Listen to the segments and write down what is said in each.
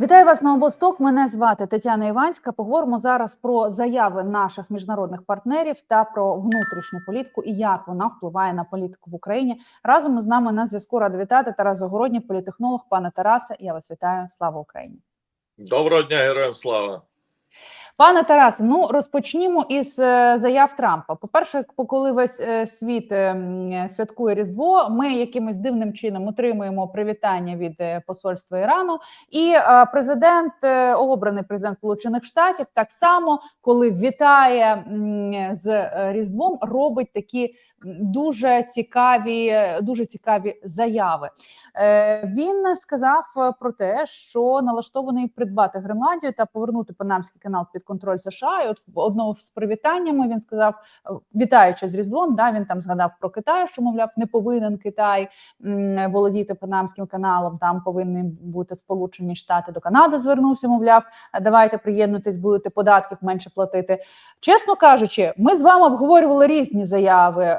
Вітаю вас на обосток. Мене звати Тетяна Іванська. Поговоримо зараз про заяви наших міжнародних партнерів та про внутрішню політику і як вона впливає на політику в Україні. Разом із нами на зв'язку рада вітати Тарас Загородній, політехнолог. Пане Тарасе, я вас вітаю. Слава Україні! Доброго дня, героям слава. Пане Тарасе, ну розпочнімо із е, заяв Трампа. По перше, коли весь е, світ е, святкує Різдво, ми якимось дивним чином отримуємо привітання від посольства Ірану. І президент, обраний президент Сполучених Штатів, так само, коли вітає з Різдвом, робить такі дуже цікаві, дуже цікаві заяви. Він сказав про те, що налаштований придбати Гренландію та повернути Панамський канал під контроль США. І от одного з привітаннями він сказав, е, вітаючи з Різдвом, да він там згадав про Китай, що мовляв, не повинен Китай володіти Панамським каналом. Там повинні бути Сполучені Штати до Канади. Звернувся, мовляв, давайте приєднуйтесь, будете податків менше платити. Чесно кажучи, ми з вами обговорювали різні заяви е,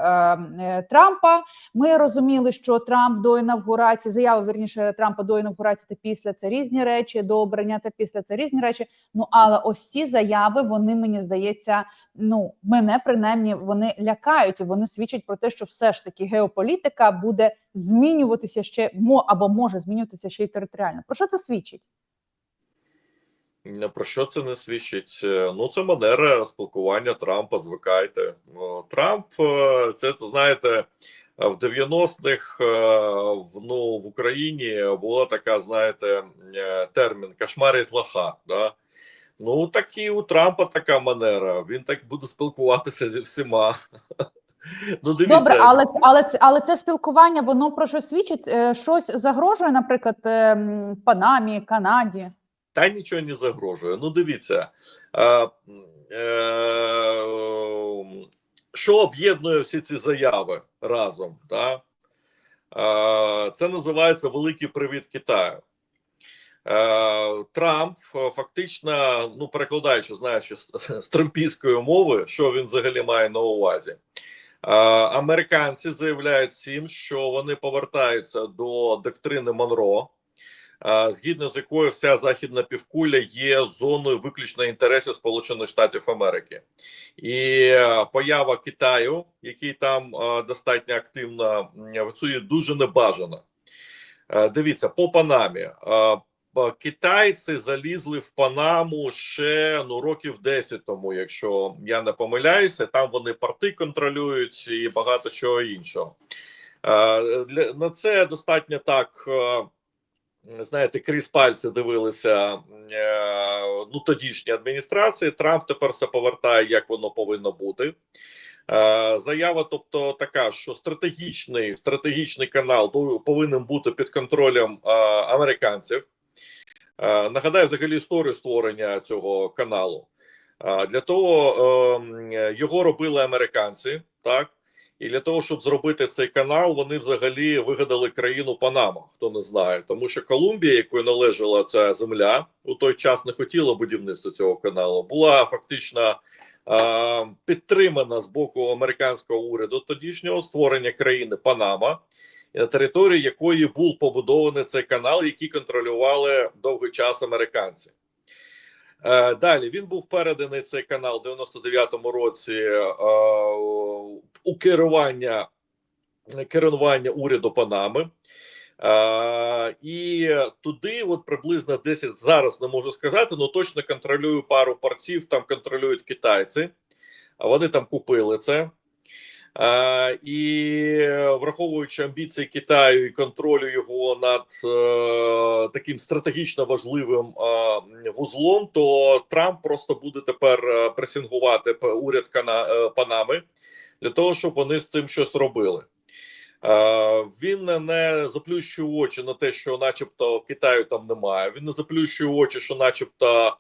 е, Трампа. Ми розуміли, що Трамп до інавгурації, заяви верніше Трампа до інавгурації та після це різні речі, до обрання та після це різні речі. Ну але ось ці заяви, вони мені здається, ну мене принаймні вони лякають і вони свідчать про те, що все ж таки геополітика буде змінюватися ще мо або може змінюватися ще й територіально. Про що це свідчить? Про що це не свідчить? Е, Ну, це манера спілкування Трампа. Звикайте. Ну, Трамп, е, це знаєте, в 90-х е, ну, в Україні була така, знаєте, термін кошмарить лоха. Да? Ну, так і у Трампа така манера. Він так буде спілкуватися зі всіма. Ну, дивіться, Добре, але але але це спілкування, воно про що свідчить? Е, Щось загрожує, наприклад, е, Панамі, Канаді. Та нічого не загрожує. Ну, дивіться, е, е, що об'єднує всі ці заяви разом? Та? Е, це називається Великий Привіт Китаю. Е, Трамп е, фактично, ну перекладаючи, знаючи з, трампійської мови, що він взагалі має на увазі. Е, Американці заявляють всім, що вони повертаються до доктрини Монро, згідно з якою вся західна півкуля є зоною виключно інтересів Сполучених Штатів Америки, і поява Китаю, який там достатньо активно працює, дуже небажана. Дивіться, по Панамі. Китайці залізли в Панаму ще ну років 10 тому, якщо я не помиляюся. Там вони порти контролюють і багато чого іншого. На це достатньо так. е, Знаєте, крізь пальці дивилися е, ну тодішні адміністрації. Трамп тепер все повертає, як воно повинно бути. Е, Заява, тобто, така, що стратегічний стратегічний канал повинен бути під контролем американців. Е, Нагадаю, взагалі історію створення цього каналу. Е, Для того е, його робили американці, так і для того, щоб зробити цей канал, вони взагалі вигадали країну Панама. Хто не знає, тому що Колумбія, якою належала ця земля, у той час не хотіла будівництва цього каналу, була фактично е, підтримана з боку американського уряду тодішнього створення країни Панама, на території якої був побудований цей канал, який контролювали довгий час американці. Е, Далі він був переданий цей канал в 99-му році е, у керування керування уряду Панами. Е, і туди, от приблизно 10, зараз не можу сказати, але точно контролюю пару портів, там контролюють китайці, а вони там купили це. Е, і враховуючи амбіції Китаю і контролю його над е, таким стратегічно важливим е, вузлом, то Трамп просто буде тепер пресингувати уряд Панами для того, щоб вони з цим щось робили. Він не заплющує очі на те, що, начебто, Китаю там немає. Він не заплющує очі, що, начебто,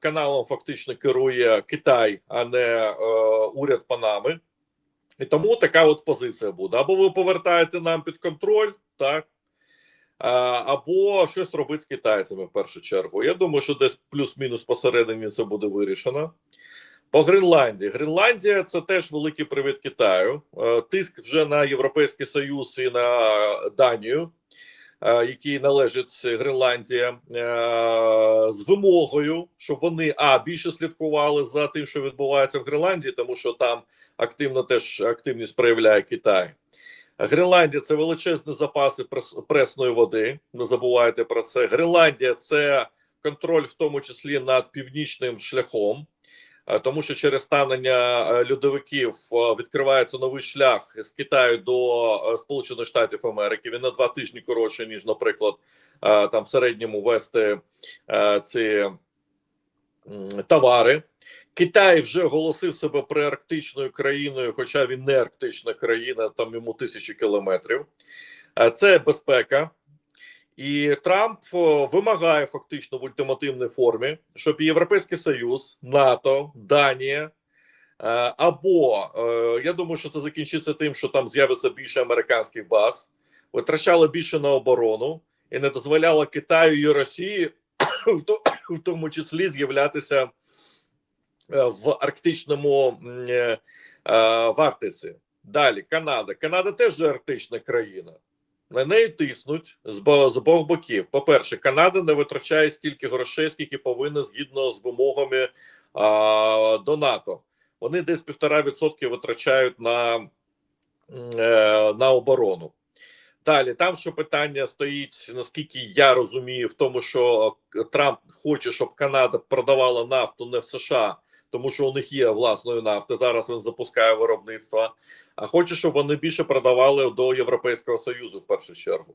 каналом фактично керує Китай, а не уряд Панами. І тому така от позиція буде: або ви повертаєте нам під контроль, так. Або щось робити з китайцями в першу чергу. Я думаю, що десь плюс-мінус посередині це буде вирішено. По Гренландії. Гренландія це теж великий привід Китаю. Е, Тиск вже на Європейський Союз і на Данію. Е, який належить Гренландія, е, з вимогою, щоб вони а більше слідкували за тим, що відбувається в Гренландії, тому що там активно теж активність проявляє Китай. Гренландія це величезні запаси прес- пресної води. Не забувайте про це. Гренландія це контроль, в тому числі над північним шляхом. Е, Тому що через станення е, льодовиків е, відкривається новий шлях з Китаю до Сполучених Штатів Америки. Він на два тижні коротше, ніж, наприклад, там в середньому вести ці товари. Китай вже оголосив себе приарктичною країною, хоча він не арктична країна, там йому тисячі кілометрів. Це безпека. І Трамп вимагає фактично в ультимативній формі, щоб Європейський Союз, НАТО, Данія е, або е, я думаю, що це закінчиться тим, що там з'явиться більше американських баз, витрачали більше на оборону і не дозволяло Китаю і Росії, в тому числі, з'являтися е, в арктичному в Арктиці. Далі Канада. Канада теж арктична країна. На неї тиснуть з, бо- з обох боків. По-перше, Канада не витрачає стільки грошей, скільки повинна згідно з вимогами а, до НАТО. Вони десь півтора відсотки витрачають на, е, на оборону. Далі, там що питання стоїть, наскільки я розумію, в тому, що Трамп хоче, щоб Канада продавала нафту не в США, тому що у них є власної нафти. Зараз він запускає виробництво. А хоче, щоб вони більше продавали до Європейського Союзу в першу чергу.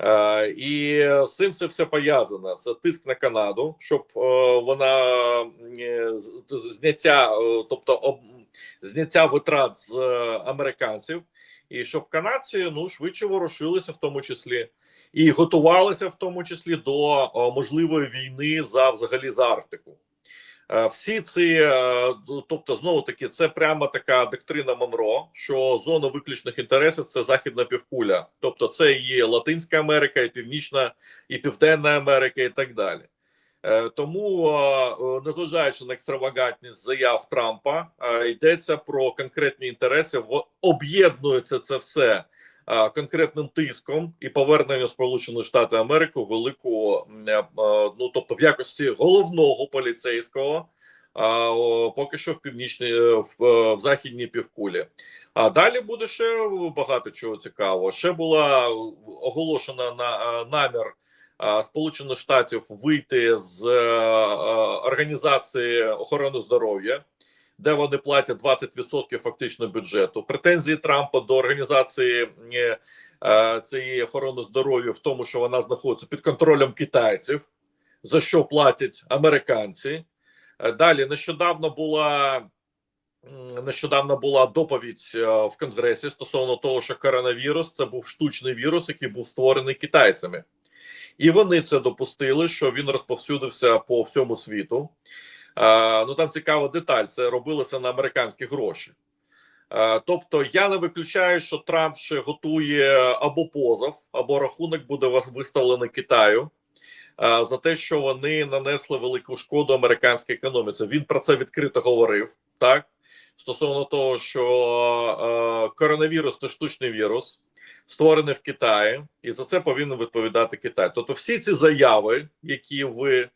Е, і з цим це все пов'язано. Це тиск на Канаду, щоб е, вона е, зняття, е, тобто об, зняття витрат з е, американців, і щоб канадці ну швидше ворушилися, в тому числі, і готувалися в тому числі до е, можливої війни за взагалі за Арктику. Е, Всі ці, е, тобто, знову таки, це прямо така доктрина Монро, що зона виключних інтересів це західна півкуля, тобто це і Латинська Америка, і Північна, і Південна Америка, і так далі. Е, Тому, незважаючи на екстравагантність заяв Трампа, йдеться про конкретні інтереси. Об'єднується це все конкретним тиском і поверненням Сполучених Штатів Америки велику, е, е, ну тобто в якості головного поліцейського. А поки що в північній е, в, в західній півкулі. А далі буде ще багато чого цікавого. Ще була оголошена на намір Сполучених Штатів вийти з організації охорони здоров'я, де вони платять 20% фактично бюджету. Претензії Трампа до організації е, цієї охорони здоров'я в тому, що вона знаходиться під контролем китайців, за що платять американці. Е, Далі нещодавно була нещодавно була доповідь е, в Конгресі стосовно того, що коронавірус це був штучний вірус, який був створений китайцями, і вони це допустили, що він розповсюдився по всьому світу. Ну там цікава деталь: це робилося на американські гроші. Тобто я не виключаю, що Трамп ще готує або позов, або рахунок буде виставлений Китаю за те, що вони нанесли велику шкоду американській економіці. Він про це відкрито говорив так стосовно того, що коронавірус це штучний вірус, створений в Китаї, і за це повинен відповідати Китай. Тобто, всі ці заяви, які ви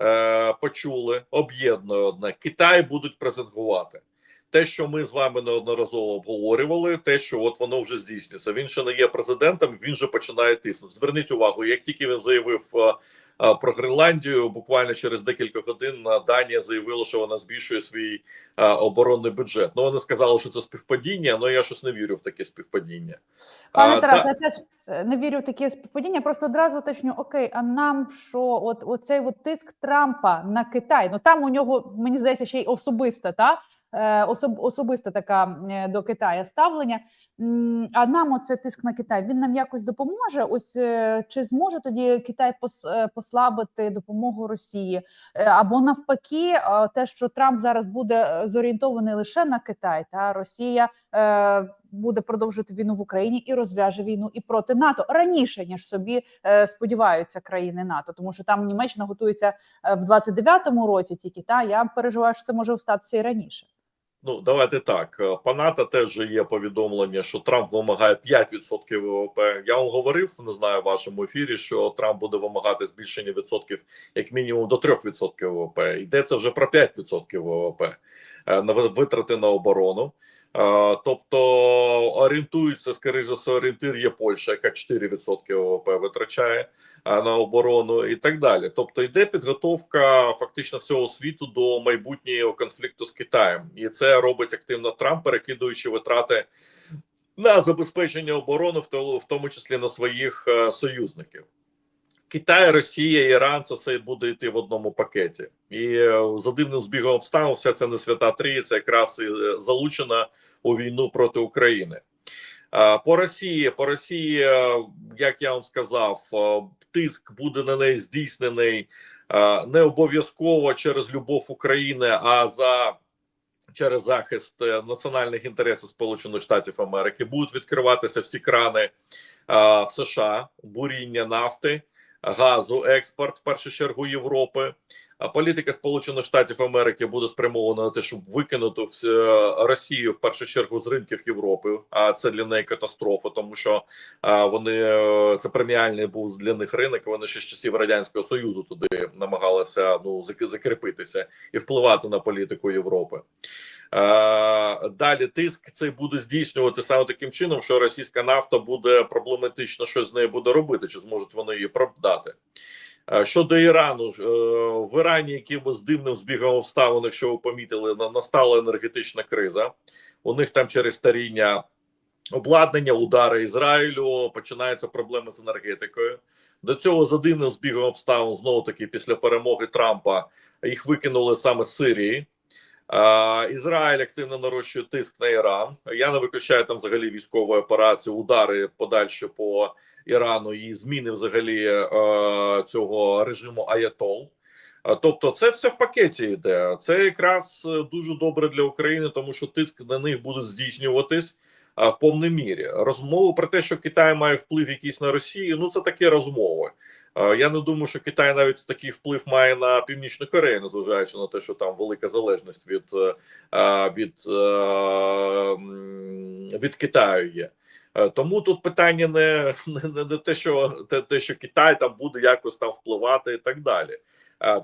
е, почули, об'єднує одне Китай будуть презентувати. Те, що ми з вами неодноразово обговорювали, те, що от воно вже здійснюється. Він ще не є президентом, він вже починає тиснути. Зверніть увагу, як тільки він заявив е, е, про Гренландію, буквально через декілька годин Данія заявила, що вона збільшує свій е, оборонний бюджет. Ну вони сказали, що це співпадіння, але я щось не вірю в таке співпадіння. Пане Тарас, та- я теж не вірю в такі співпадіння. Просто одразу уточню, окей, а нам що, от оцей от тиск Трампа на Китай? Ну там у нього мені здається ще й особиста та особ, особиста така е, до Китаю ставлення. А нам оце тиск на Китай. Він нам якось допоможе. Ось е, чи зможе тоді Китай пос- е, послабити допомогу Росії? Е, Або навпаки, е, те, що Трамп зараз буде е, зорієнтований лише на Китай, та Росія е, буде продовжувати війну в Україні і розв'яже війну і проти НАТО раніше ніж собі е, сподіваються країни НАТО, тому що там Німеччина готується е, в 29-му році. Тільки та я переживаю, що це може статися і раніше. Ну давайте так. Паната теж є повідомлення, що Трамп вимагає 5% ВВП. Я вам говорив, не знаю в вашому ефірі, що Трамп буде вимагати збільшення відсотків як мінімум до 3% ВВП. Йдеться вже про 5% ВВП е, на витрати на оборону. Е, Тобто орієнтується, скоріше за все, орієнтир є Польща, яка 4% ВВП витрачає е, на оборону і так далі. Тобто йде підготовка фактично всього світу до майбутнього конфлікту з Китаєм, і це робить активно Трамп, перекидуючи витрати на забезпечення оборони, в тому числі на своїх е, союзників. Китай, Росія, Іран це все буде йти в одному пакеті, і е, за дивним збігом обставин, вся ця не свята трійця якраз і е, залучена у війну проти України. По Росії, по Росії, е, як я вам сказав, тиск буде на неї здійснений не обов'язково через любов України, а за через захист національних інтересів Сполучених Штатів Америки. Будуть відкриватися всі крани в США, буріння нафти, газу, експорт в першу чергу Європи. А політика Сполучених Штатів Америки буде спрямована на те, щоб викинути е, Росію в першу чергу з ринків Європи. А це для неї катастрофа, тому що е, вони е, це преміальний був для них ринок. Вони ще з часів радянського союзу туди намагалися ну зак- закріпитися і впливати на політику Європи. Е, Далі тиск цей буде здійснювати саме таким чином, що російська нафта буде проблематично, що з нею буде робити, чи зможуть вони її продати. Е, Щодо Ірану, е, в Ірані якимось дивним збігом обставин, якщо ви помітили, на- настала енергетична криза. У них там через старіння обладнання, удари Ізраїлю, починаються проблеми з енергетикою. До цього за дивним збігом обставин знову таки після перемоги Трампа їх викинули саме з Сирії. А, Ізраїль активно нарощує тиск на Іран. Я не виключаю там взагалі військової операції, удари подальші по Ірану і зміни взагалі е, цього режиму Аятол. Тобто, це все в пакеті йде. Це якраз е, дуже добре для України, тому що тиск на них буде здійснюватись в повній мірі. Розмови про те, що Китай має вплив якийсь на Росію. Ну це такі розмови. Е, Я не думаю, що Китай навіть такий вплив має на Північну Корею, незважаючи на те, що там велика залежність від е, е, від, е, від Китаю є. Е, Тому тут питання не, не, не те, що те, те, що Китай там буде якось там впливати і так далі.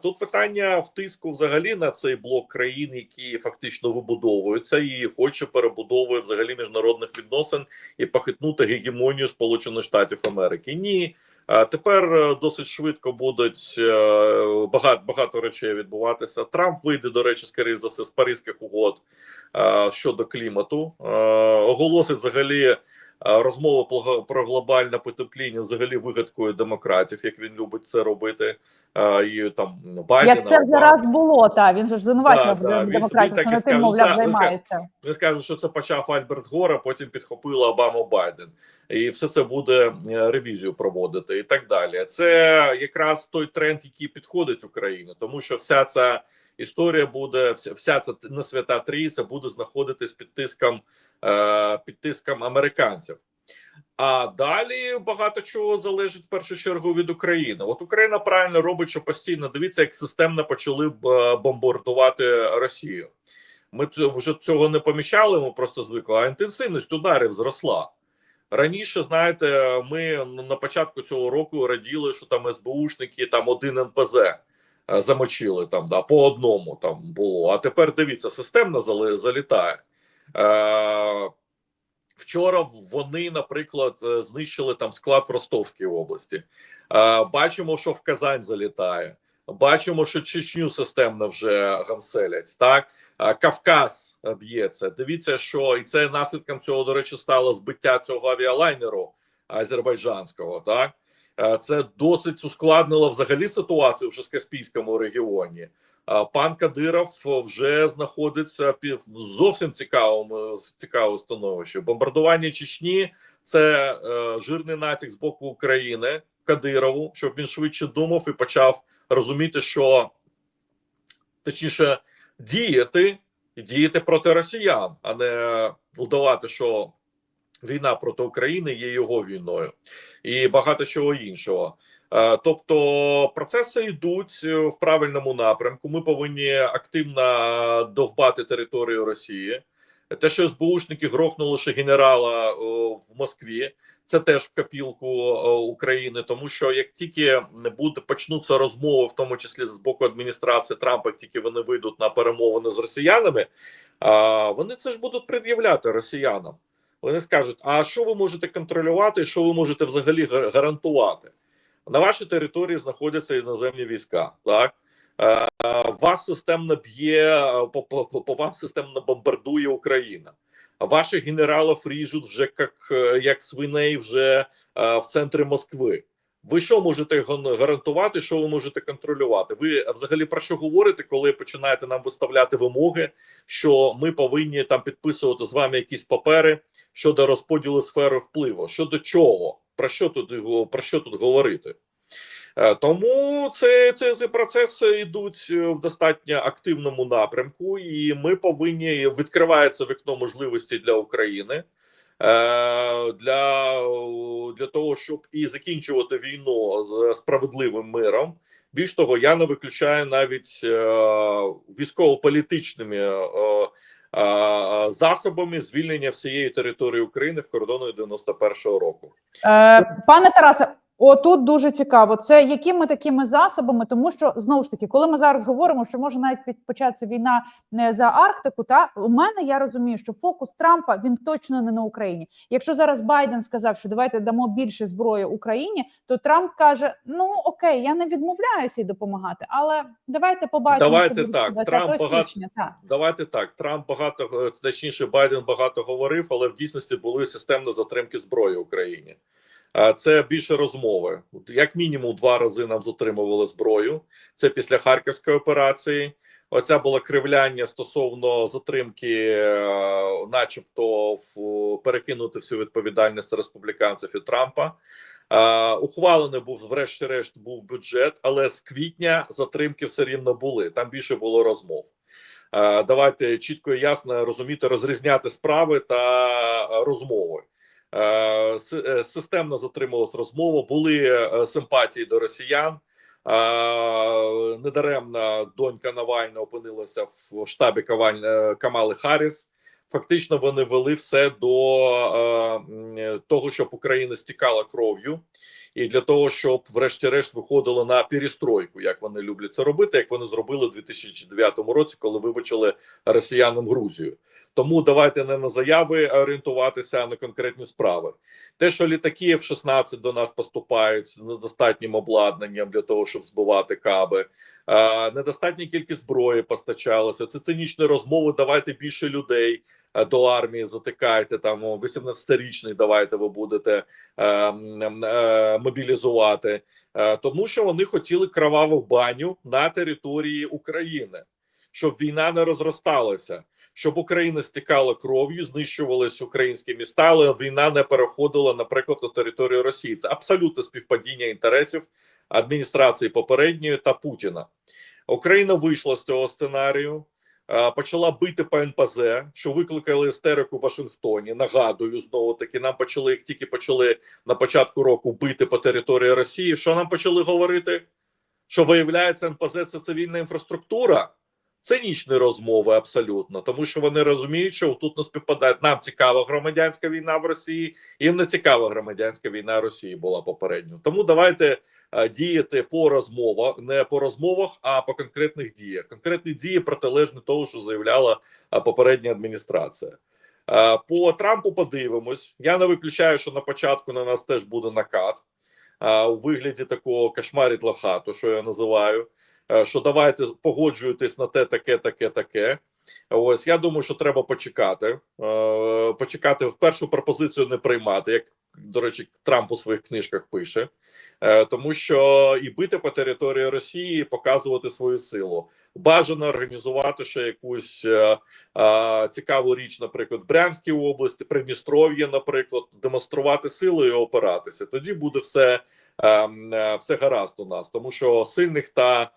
Тут питання в тиску взагалі на цей блок країн, які фактично вибудовуються, і хоче перебудовує взагалі міжнародних відносин і похитнути гегемонію Сполучених Штатів Америки. Ні, тепер е, досить швидко будуть е, багато багато речей відбуватися. Трамп вийде, до речі, скоріш за все, з Паризьких угод е, щодо клімату, оголосить взагалі. Розмови про- глобальне потепління взагалі вигадкою демократів, як він любить це робити, і там Байдена, Як це вже раз було, та він же ж звинувачував Да, да, демократів, що не тим, мовляв, Ну, це- займається. Він скаже, що це почав Альберт Гора, потім підхопила Обама Байден, і все це буде е, ревізію проводити, і так далі. Це якраз той тренд, який підходить Україні, тому що вся ця історія буде, вся, ця не свята трійця буде знаходитись під тиском е, під тиском американців. А далі багато чого залежить в першу чергу від України. От Україна правильно робить, що постійно дивіться, як системно почали е, бомбардувати Росію. Ми вже цього не помічали, ми просто звикли, а інтенсивність ударів зросла. Раніше, знаєте, ми на початку цього року раділи, що там СБУшники там один НПЗ замочили там, да, по одному там було. А тепер дивіться, системно залітає. Е, Вчора вони, наприклад, е, знищили там склад в Ростовській області. Е, Бачимо, що в Казань залітає. Бачимо, що Чечню системно вже гамселять. Так Е, Кавказ е, б'ється. Дивіться, що і це наслідком цього, до речі, стало збиття цього авіалайнеру азербайджанського. Так Е, це досить ускладнило взагалі ситуацію вже з Каспійському регіоні. Пан Кадиров вже знаходиться під зовсім цікавому цікавому становищі. Бомбардування Чечні це е, жирний натяк з боку України Кадирову, щоб він швидше думав і почав розуміти, що точніше діяти і діяти проти росіян, а не удавати, що війна проти України є його війною і багато чого іншого. Е, Тобто процеси йдуть е, в правильному напрямку. Ми повинні активно довбати територію Росії. Те, що СБУшники грохнули ще генерала в Москві, це теж в копілку о, України, тому що як тільки не буде почнуться розмови, в тому числі з боку адміністрації Трампа, як тільки вони вийдуть на перемовини з росіянами, вони це ж будуть пред'являти росіянам. Вони скажуть: а що ви можете контролювати, і що ви можете взагалі гарантувати? На вашій території знаходяться іноземні війська, так Е, вас системно б'є, е, по, по, по вам системно бомбардує Україна. Ваших генералів ріжуть вже як, е, як свиней вже в центрі Москви. Ви що можете гарантувати, що ви можете контролювати? Ви взагалі про що говорите, коли починаєте нам виставляти вимоги, що ми повинні там підписувати з вами якісь папери щодо розподілу сфери впливу? Щодо чого? Про що тут про що тут говорити? Е, Тому це, це, ці процеси йдуть е, в достатньо активному напрямку, і ми повинні відкривається вікно можливості для України для, для того, щоб і закінчувати війну з справедливим миром. Більш того, я не виключаю навіть е, військово-політичними е, е, засобами звільнення всієї території України в кордону 91-го року. Е, пане Тарасе, отут дуже цікаво. Це якими такими засобами, тому що знову ж таки, коли ми зараз говоримо, що може навіть початися війна не за Арктику, та у мене я розумію, що фокус Трампа він точно не на Україні. Якщо зараз Байден сказав, що давайте дамо більше зброї Україні, то Трамп каже: Ну окей, я не відмовляюся й допомагати, але давайте побачимо. Давайте що так, Трамп багато- січня. Так. Давайте так. Трамп багато точніше, Байден багато говорив, але в дійсності були системні затримки зброї Україні. Це більше розмови. Як мінімум, два рази нам затримували зброю. Це після харківської операції. Оця була кривляння стосовно затримки, е, начебто, перекинути всю відповідальність республіканців і Трампа. Ухвалений був, врешті-решт, був бюджет, але з квітня затримки все рівно були. Там більше було розмов. Давайте чітко і ясно розуміти, розрізняти справи та розмови. Е, е, Системно затримувалась розмова, були е, симпатії до росіян. Недаремно донька Навальна опинилася в штабі Камали Харріс. Фактично, вони вели все до е, того, щоб Україна стікала кров'ю, і для того, щоб, врешті-решт, виходило на перестройку, як вони люблять це робити, як вони зробили у 2009 році, коли вибачили росіянам Грузію. Тому давайте не на заяви орієнтуватися, а на конкретні справи. Те, що літаки F-16 до нас поступають з недостатнім обладнанням для того, щоб збивати каби, е, недостатня кількість зброї постачалася. Це цинічні розмови. Давайте більше людей до армії затикайте. Там 18-річний давайте ви будете е, е, мобілізувати, е, тому що вони хотіли кроваву баню на території України, щоб війна не розросталася щоб Україна стікала кров'ю, знищувалися українські міста, але війна не переходила, наприклад, на територію Росії. Це абсолютно співпадіння інтересів адміністрації попередньої та Путіна. Україна вийшла з цього сценарію, е, почала бити по НПЗ, що викликали істерику в Вашингтоні. Нагадую, знову таки нам почали, як тільки почали на початку року бити по території Росії. Що нам почали говорити? Що виявляється, НПЗ це цивільна інфраструктура. Цинічні розмови абсолютно, тому що вони розуміють, що тут не співпадають. Нам цікава громадянська війна в Росії, їм не цікава громадянська війна Росії була попередньо. Тому давайте е, діяти по розмовах, не по розмовах, а по конкретних діях. Конкретні дії протилежні того, що заявляла е, попередня адміністрація. Е, По Трампу подивимось. Я не виключаю, що на початку на нас теж буде накат е, у вигляді такого кошмарить лохату, що я називаю. Е, що давайте погоджуєтесь на те, таке, таке, таке. Ось я думаю, що треба почекати. Е, Почекати першу пропозицію не приймати, як до речі, Трамп у своїх книжках пише, Е, тому що і бити по території Росії, і показувати свою силу. Бажано організувати ще якусь е, цікаву річ, наприклад, Брянській області, Придністров'я, наприклад, демонструвати силу і опиратися. Тоді буде все, е, е, все гаразд у нас, тому що сильних та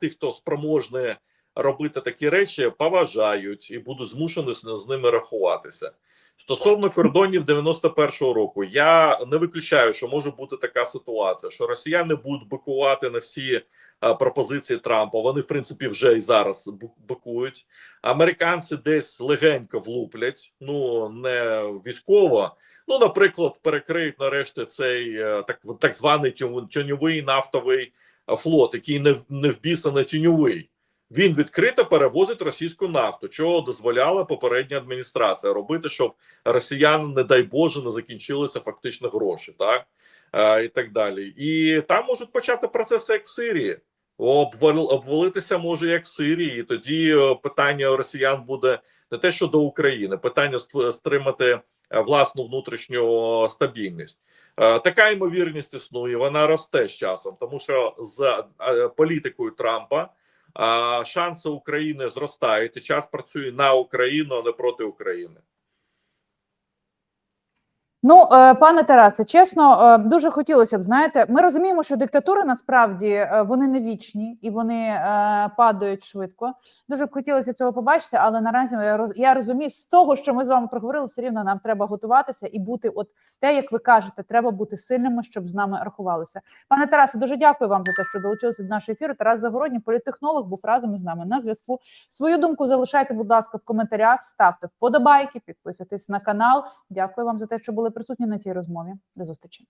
тих, хто спроможний робити такі речі, поважають і будуть змушені з, ними рахуватися. Стосовно кордонів 91-го року, я не виключаю, що може бути така ситуація, що росіяни будуть бикувати на всі а, пропозиції Трампа. Вони, в принципі, вже і зараз бикують. Американці десь легенько влуплять, ну не військово. Ну, наприклад, перекриють нарешті цей е, так, так званий тю- тіньовий нафтовий е, флот, який не, не вбісано тіньовий. Він відкрито перевозить російську нафту, чого дозволяла попередня адміністрація робити, щоб росіян, не дай Боже, не закінчилися фактично гроші, так а, і так далі. І там можуть почати процеси, як в Сирії. Обвал, обвалитися може як в Сирії, і тоді е, питання росіян буде не те, що до України, питання ст- стримати е, власну внутрішню стабільність. Е, Така ймовірність існує, вона росте з часом, тому що з політикою Трампа шанси України зростають, і час працює на Україну, а не проти України. Ну, е, пане Тарасе, чесно, е, дуже хотілося б знаєте. Ми розуміємо, що диктатури насправді е, вони не вічні і вони падають швидко. Дуже б хотілося цього побачити, але наразі я роз- я розумію, з того, що ми з вами проговорили, все рівно нам треба готуватися і бути, от те, як ви кажете, треба бути сильними, щоб з нами рахувалися. Пане Тарасе, дуже дякую вам за те, що долучилися до нашого ефіру. Тарас Загородній, політтехнолог, був разом із нами на зв'язку. Свою думку залишайте, будь ласка, в коментарях, ставте вподобайки, підписуйтесь на канал. Дякую вам за те, що були присутні на цій розмові. До зустрічі.